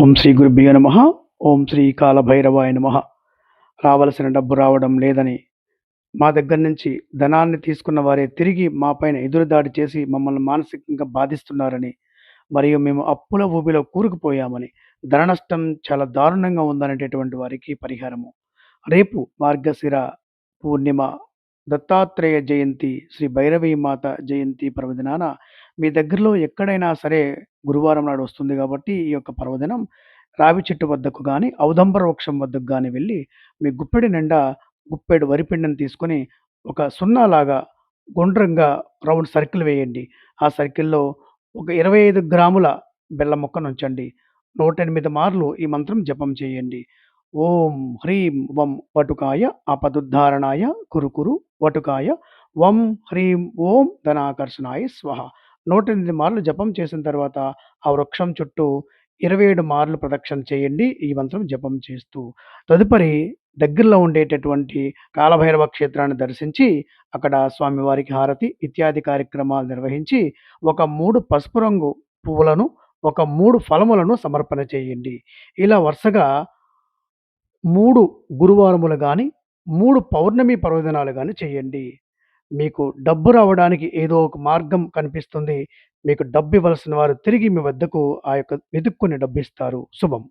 ఓం శ్రీ గురుభ్యో నమ. ఓం శ్రీ కాలభైరవాయ నమ. రావలసిన డబ్బు రావడం లేదని మా దగ్గర నుంచి ధనాన్ని తీసుకున్న వారే తిరిగి మాపైన ఎదురుదాడి చేసి మమ్మల్ని మానసికంగా బాధిస్తున్నారని మరియు మేము అప్పుల ఊబిలో కూరుకుపోయామని ధన నష్టం చాలా దారుణంగా ఉందనేటటువంటి వారికి పరిహారము. రేపు మార్గశిర పూర్ణిమ దత్తాత్రేయ జయంతి శ్రీ భైరవీ మాత జయంతి పర్వదినాన మీ దగ్గరలో ఎక్కడైనా సరే గురువారం నాడు వస్తుంది కాబట్టి ఈ యొక్క పర్వదినం రావి చెట్టు వద్దకు కానీ ఔదంబర వృక్షం వద్దకు కానీ వెళ్ళి మీ గుప్పెడి నిండా గుప్పెడు వరిపిండిని తీసుకొని ఒక సున్నాలాగా గుండ్రంగా రౌండ్ సర్కిల్ వేయండి. ఆ సర్కిల్లో ఒక ఇరవై ఐదు గ్రాముల బెల్లం మొక్కను ఉంచండి నూట ఎనిమిది మార్లు ఈ మంత్రం జపం చేయండి. ఓం హ్రీం వం వటుకాయ అపదుద్ధారణాయ కురుకురు వటుకాయ వం హ్రీం ఓం ధనాకర్షణాయ స్వహ. నూట ఎనిమిది మార్లు జపం చేసిన తర్వాత ఆ వృక్షం చుట్టూ ఇరవై ఏడు మార్లు ప్రదక్షిణ చేయండి ఈ మంత్రం జపం చేస్తూ. తదుపరి దగ్గరలో ఉండేటటువంటి కాలభైరవ క్షేత్రాన్ని దర్శించి అక్కడ స్వామివారికి హారతి ఇత్యాది కార్యక్రమాలు నిర్వహించి ఒక మూడు పసుపు రంగు పువ్వులను ఒక మూడు ఫలములను సమర్పణ చేయండి. ఇలా వరుసగా మూడు గురువారములు కానీ మూడు పౌర్ణమి పర్వదినాలు కానీ చేయండి. మీకు డబ్బు రావడానికి ఏదో ఒక మార్గం కనిపిస్తుంది. మీకు డబ్బు ఇవ్వాల్సిన వారు తిరిగి మీ వద్దకు ఆ యొక్క వెతుక్కుని డబ్బిస్తారు. శుభం.